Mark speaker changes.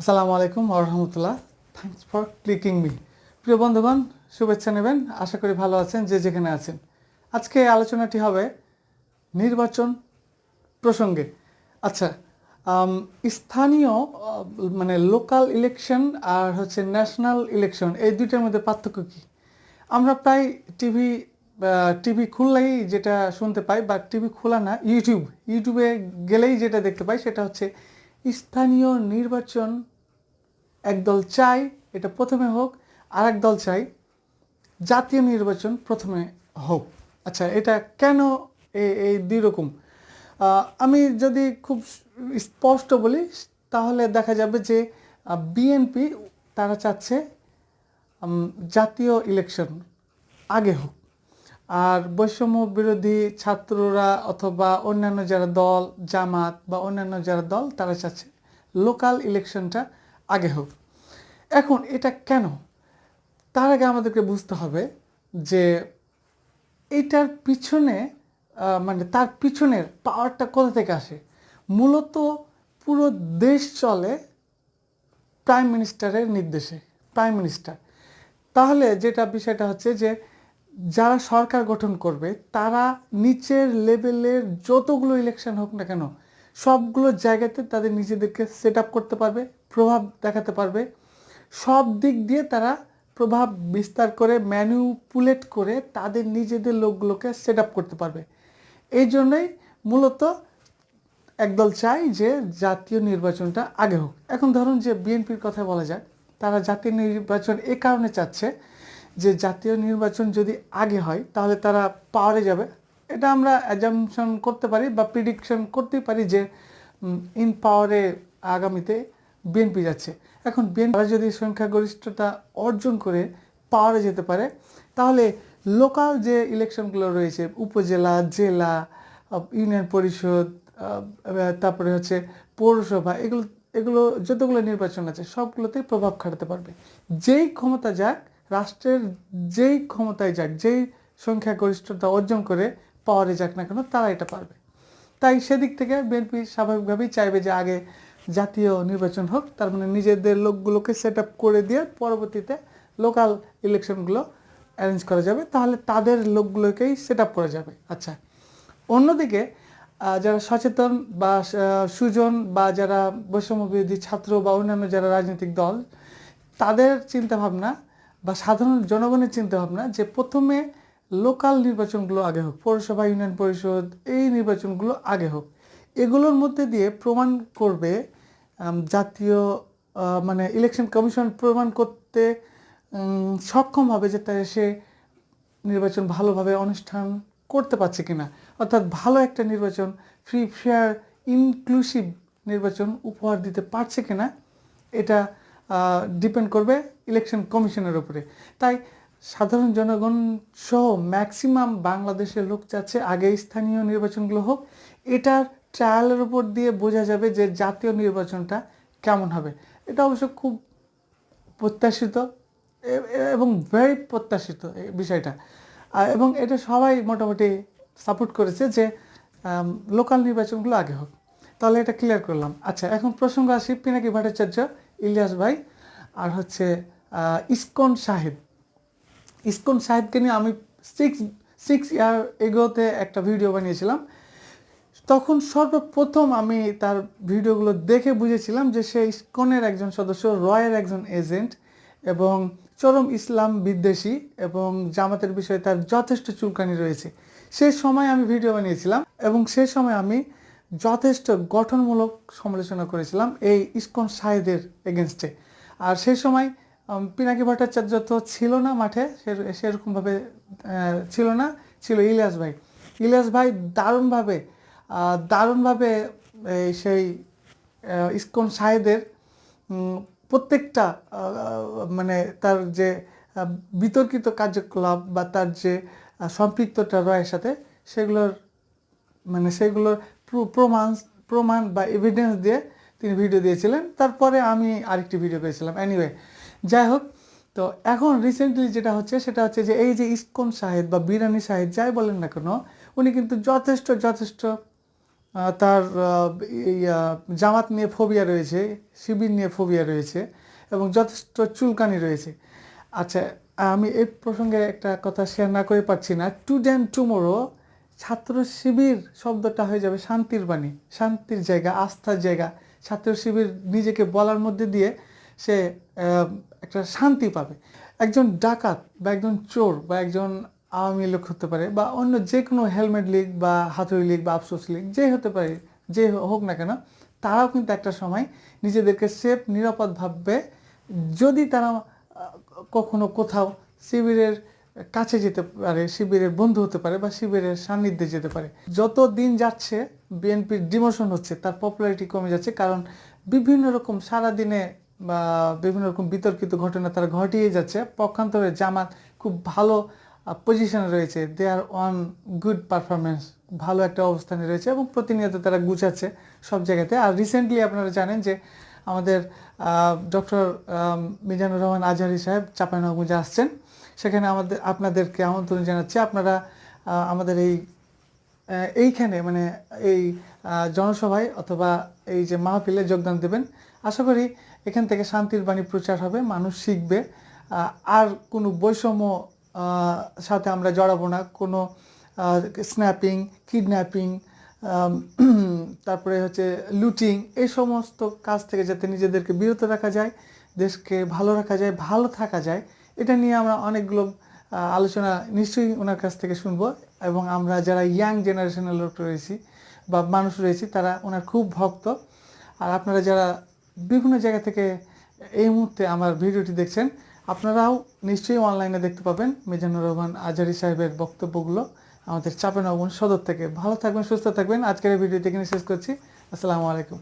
Speaker 1: আসসালামু আলাইকুম রহমতুল্লাহ। থ্যাংকস ফর ক্লিকিং মি প্রিয় বন্ধুগণ, শুভেচ্ছা নেবেন। আশা করি ভালো আছেন, যে যেখানে আছেন। আজকে আলোচনাটি হবে নির্বাচন প্রসঙ্গে। আচ্ছা স্থানীয় মানে লোকাল ইলেকশন আর হচ্ছে ন্যাশনাল ইলেকশন, এই দুইটার মধ্যে পার্থক্য কী? আমরা প্রায় টিভি টিভি খুললেই যেটা শুনতে পাই বা টিভি খোলা না, ইউটিউব। ইউটিউবে গেলেই যেটা দেখতে পাই সেটা হচ্ছে স্থানীয় নির্বাচন একদল চাই এটা প্রথমে হোক আর দল চাই জাতীয় নির্বাচন প্রথমে হোক। আচ্ছা এটা কেন এই দুই রকম? আমি যদি খুব স্পষ্ট বলি, তাহলে দেখা যাবে যে বিএনপি তারা চাচ্ছে জাতীয় ইলেকশন আগে হোক। আর বৈষম্য বিরোধী ছাত্ররা অথবা অন্যান্য যারা দল, জামাত বা অন্যান্য যারা দল, তারা চাচ্ছে লোকাল ইলেকশনটা আগে হোক। এখন এটা কেন? তার আগে আমাদেরকে বুঝতে হবে যে এটার পিছনে মানে তার পিছনের পাওয়ারটা কোথা থেকে আসে? মূলত পুরো দেশ চলে প্রাইম মিনিস্টারের নির্দেশে প্রাইম মিনিস্টার তাহলে যেটা বিষয়টা হচ্ছে যে যারা সরকার গঠন করবে, তারা নিচের লেভেলের যতগুলো ইলেকশন হোক না কেন, সবগুলো জায়গাতে তাদের নিজেদেরকে সেট আপ করতে পারবে, প্রভাব দেখাতে পারবে। সব দিক দিয়ে তারা প্রভাব বিস্তার করে ম্যানিপুলেট করে তাদের নিজেদের লোকগুলোকে সেট আপ করতে পারবে। এই জন্যই মূলত একদল চাই যে জাতীয় নির্বাচনটা আগে হোক। এখন ধরুন যে বিএনপির কথা বলা যায় তারা জাতীয় নির্বাচন এ কারণে চাচ্ছে যে জাতীয় নির্বাচন যদি আগে হয়, তাহলে তারা পাওয়ারে যাবে। এটা আমরা অ্যাজামশন করতে পারি বা প্রিডিকশন করতেই পারি যে ইন পাওয়ারে আগামীতে বিএনপি যাচ্ছে। এখন বিএনপি যদি সংখ্যাগরিষ্ঠতা অর্জন করে পাওয়ারে যেতে পারে, তাহলে লোকাল যে ইলেকশনগুলো রয়েছে, উপজেলা, জেলা ইউনিয়ন পরিষদ তারপরে হচ্ছে পৌরসভা, এগুলো এগুলো যতগুলো নির্বাচন আছে, সবগুলোতেই প্রভাব খাটাতে পারবে। যেই ক্ষমতা যাক রাষ্ট্রের যেই ক্ষমতায় যাক, যেই সংখ্যাগরিষ্ঠতা অর্জন করে পাওয়ারে যাক না কেন, তারা এটা পারবে। তাই সেদিক থেকে বিএনপি স্বাভাবিকভাবেই চাইবে যে আগে জাতীয় নির্বাচন হোক, তার মানে নিজেদের লোকগুলোকে সেট আপ করে দিয়ে পরবর্তীতে লোকাল ইলেকশনগুলো অ্যারেঞ্জ করা যাবে, তাহলে তাদের লোকগুলোকেই সেট আপ করা যাবে। আচ্ছা অন্যদিকে যারা সচেতন বা সুজন বা যারা বৈষম্য বিরোধী ছাত্র বা অন্যান্য যারা রাজনৈতিক দল, তাদের চিন্তাভাবনা বা সাধারণ জনগণের চিন্তাভাবনা যে প্রথমে লোকাল নির্বাচনগুলো আগে হোক, পৌরসভা, ইউনিয়ন পরিষদ, এই নির্বাচনগুলো আগে হোক, এগুলোর মধ্যে দিয়ে প্রমাণ করবে জাতীয় মানে ইলেকশন কমিশন প্রমাণ করতে সক্ষম হবে যে তাই সে নির্বাচন ভালোভাবে অনুষ্ঠান করতে পারছে কিনা। অর্থাৎ ভালো একটা নির্বাচন ফ্রি ফেয়ার ইনক্লুসিভ নির্বাচন উপহার দিতে পারছে কিনা, এটা ডিপেন্ড করবে ইলেকশন কমিশনের উপরে। তাই সাধারণ জনগণ সহ ম্যাক্সিমাম বাংলাদেশের লোক চাচ্ছে আগে স্থানীয় নির্বাচনগুলো হোক। এটার ট্রায়ালের উপর দিয়ে বোঝা যাবে যে জাতীয় নির্বাচনটা কেমন হবে। এটা অবশ্য খুব প্রত্যাশিত এবং ভেরি প্রত্যাশিত বিষয়টা। এবং এটা সবাই মোটামুটি সাপোর্ট করেছে যে লোকাল নির্বাচনগুলো আগে হোক। তাহলে এটা ক্লিয়ার করলাম। আচ্ছা এখন প্রসঙ্গ আসি পিনাকি ভট্টাচার্য। ইলিয়াস ভাই আর হচ্ছে ইস্কন সাহেব। ইস্কন সাহেবকে নিয়ে আমি সিক্স সিক্স ইয়ার এগোতে একটা ভিডিও বানিয়েছিলাম। তখন সর্বপ্রথম আমি তার ভিডিওগুলো দেখে বুঝেছিলাম যে সে ইস্কনের একজন সদস্য, রয়ের একজন এজেন্ট এবং চরম ইসলাম বিদ্বেষী এবং জামাতের বিষয়ে তার যথেষ্ট চুলকানি রয়েছে। সে সময় আমি ভিডিও বানিয়েছিলাম এবং সে সময় আমি যথেষ্ট গঠনমূলক সমালোচনা করেছিলাম এই ইস্কন সাহেদের এগেনস্টে আর সেই সময় পিনাকি ভট্টাচার্য তো ছিল না মাঠে সেরকমভাবে ছিল না, ছিল ইলিয়াস ভাই। ইলিয়াস ভাই দারুণভাবে দারুণভাবে সেই ইস্কন সাহেদের প্রত্যেকটা মানে তার যে বিতর্কিত কার্যকলাপ বা তার যে সম্পৃক্ততা রয়ের সাথে, সেগুলোর মানে সেগুলোর প্রমাণ প্রমাণ বা এভিডেন্স দিয়ে তিনি ভিডিও দিয়েছিলেন। তারপরে আমি আরেকটি ভিডিও করেছিলাম এনিওয়ে যাই হোক, তো এখন রিসেন্টলি যেটা হচ্ছে, সেটা হচ্ছে যে এই যে ইসকন সাহেব বা বিরানি সাহেব যাই বলেন না কেন, উনি কিন্তু যথেষ্ট যথেষ্ট তার জামাত নিয়ে ফোবিয়া রয়েছে, শিবির নিয়ে ফোবিয়া রয়েছে এবং যথেষ্ট চুলকানি রয়েছে। আচ্ছা আমি এই প্রসঙ্গে একটা কথা শেয়ার না করে পারছি না। টুডে অ্যান্ড টুমোরো ছাত্র শিবির শব্দটা হয়ে যাবে শান্তির বাণী, শান্তির জায়গা, আস্থার জায়গা। ছাত্র শিবির নিজেকে বলার মধ্যে দিয়ে সে একটা শান্তি পাবে। একজন ডাকাত বা একজন চোর বা একজন আওয়ামী লোক হতে পারে বা অন্য যে কোনো হেলমেট লীগ বা হাতুড়ি লীগ বা আফসোস লীগ, যে হতে পারে, যে হোক না কেন, তারাও কিন্তু একটা সময় নিজেদেরকে সেফ নিরাপদ ভাববে। যদি তারা কখনো কোথাও শিবিরের কাছে যেতে পারে, শিবিরের বন্ধু হতে পারে বা শিবিরের সান্নিধ্যে যেতে পারে। যত দিন যাচ্ছে, বিএনপির ডিমোশন হচ্ছে, তার পপুলারিটি কমে যাচ্ছে, কারণ বিভিন্ন রকম সারাদিনে বা বিভিন্ন রকম বিতর্কিত ঘটনা তারা ঘটিয়ে যাচ্ছে। পক্ষান্তরে জামাত খুব ভালো পজিশনে রয়েছে। They are on good performance ভালো একটা অবস্থানে রয়েছে এবং প্রতিনিয়ত তারা গুছাচ্ছে সব জায়গাতে। আর রিসেন্টলি আপনারা জানেন যে আমাদের ডক্টর মিজানুর রহমান আজহারি সাহেব চাপাইনবাবগঞ্জে আসছেন। সেখানে আমাদের, আপনাদেরকে আমন্ত্রণ জানাচ্ছি। আপনারা আমাদের এই এইখানে মানে এই জনসভায় অথবা এই যে মাহফিলে যোগদান দেবেন। আশা করি এখান থেকে শান্তির বাণী প্রচার হবে, মানুষ শিখবে। আর কোনো বৈষম্য সাথে আমরা জড়াবো না। কোনো স্ন্যাপিং, কিডন্যাপিং তারপরে হচ্ছে লুটিং, এই সমস্ত কাজ থেকে যাতে নিজেদেরকে বিরত রাখা যায়, দেশকে ভালো রাখা যায়, ভালো থাকা যায় এটা নিয়ে আমরা অনেকগুলো আলোচনা নিশ্চয়ই ওনার কাছ থেকে শুনব এবং আমরা যারা ইয়াং জেনারেশনের লোক রয়েছি বা মানুষ রয়েছি, তারা ওনার খুব ভক্ত। আর আপনারা যারা বিভিন্ন জায়গা থেকে এই মুহূর্তে আমার ভিডিওটি দেখছেন, আপনারাও নিশ্চয়ই অনলাইনে দেখতে পাবেন মিজানুর রহমান আজারি সাহেবের বক্তব্যগুলো আমাদের চাপেনগঞ্জ সদর থেকে। ভালো থাকবেন, সুস্থ থাকবেন। আজকের ভিডিওটি এখানে শেষ করছি। আসসালামু আলাইকুম।